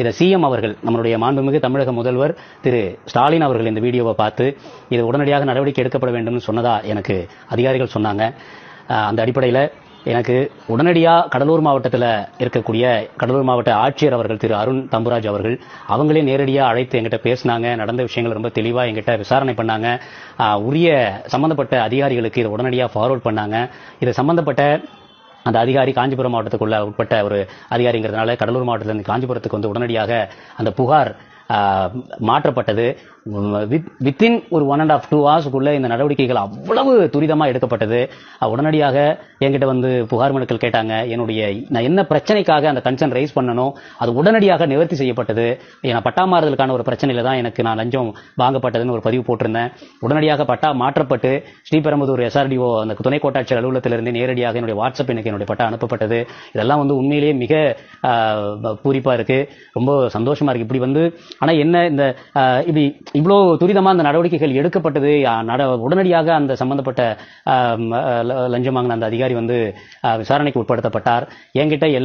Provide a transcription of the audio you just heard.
இதை சிஎம் அவர்கள் நம்மளுடைய மாண்புமிகு தமிழக முதல்வர் திரு ஸ்டாலின் அவர்கள் இந்த வீடியோவை பார்த்து இது உடனடியாக நடவடிக்கை எடுக்கப்பட வேண்டும்னு சொன்னதா எனக்கு அதிகாரிகள் சொன்னாங்க. அந்த அடிப்படையில் எனக்கு உடனடியாக கடலூர் மாவட்டத்தில் இருக்கக்கூடிய கடலூர் மாவட்ட ஆட்சியர் அவர்கள் திரு அருண் தம்புராஜ் அவர்கள் அவங்களே நேரடியாக அழைத்து எங்கிட்ட பேசினாங்க. நடந்த விஷயங்கள் ரொம்ப தெளிவாக எங்கிட்ட விசாரணை பண்ணாங்க. உரிய சம்பந்தப்பட்ட அதிகாரிகளுக்கு இதை உடனடியாக ஃபார்வர்ட் பண்ணாங்க. இது சம்பந்தப்பட்ட அந்த அதிகாரி காஞ்சிபுரம் மாவட்டத்துக்குள்ள உட்பட்ட ஒரு அதிகாரிங்கிறதுனால கடலூர் மாவட்டத்திலிருந்து காஞ்சிபுரத்துக்கு வந்து உடனடியாக அந்த புகார் மாற்றப்பட்டது. வித்தின் ஒரு ஒன் அண்ட் ஆஃப் டூ ஹவர்ஸ்க்குள்ள இந்த நடவடிக்கைகள் அவ்வளவு துரிதமாக எடுக்கப்பட்டது. உடனடியாக என்கிட்ட வந்து புகார் மனுக்கள் கேட்டாங்க. என்னுடைய நான் என்ன பிரச்சனைக்காக அந்த கன்சர்ன் ரைஸ் பண்ணணும் அது உடனடியாக நிவர்த்தி செய்யப்பட்டது. ஏன்னா பட்டா மாறுதலுக்கான ஒரு பிரச்சனையில தான் எனக்கு நான் லஞ்சம் வாங்கப்பட்டதுன்னு ஒரு பதிவு போட்டிருந்தேன். உடனடியாக பட்டா மாற்றப்பட்டு ஸ்ரீபெரும்புதூர் எஸ்ஆர்டிஓ அந்த துணை கோட்டாட்சியர் அலுவலகத்திலிருந்து நேரடியாக என்னுடைய வாட்ஸ்அப் எனக்கு என்னுடைய பட்டா அனுப்பப்பட்டது. இதெல்லாம் வந்து உண்மையிலேயே மிக பூரிப்பா இருக்கு. ரொம்ப சந்தோஷமா இருக்கு. இப்படி வந்து ஆனா என்ன இந்த ஆஹ், இப்படி இவ்வளோ துரிதமா அந்த நடவடிக்கைகள் எடுக்கப்பட்டது நட உடனடியாக அந்த சம்பந்தப்பட்ட லஞ்சம் வாங்கின அந்த அதிகாரி வந்து விசாரணைக்கு உட்படுத்தப்பட்டார். என்கிட்ட எல்லா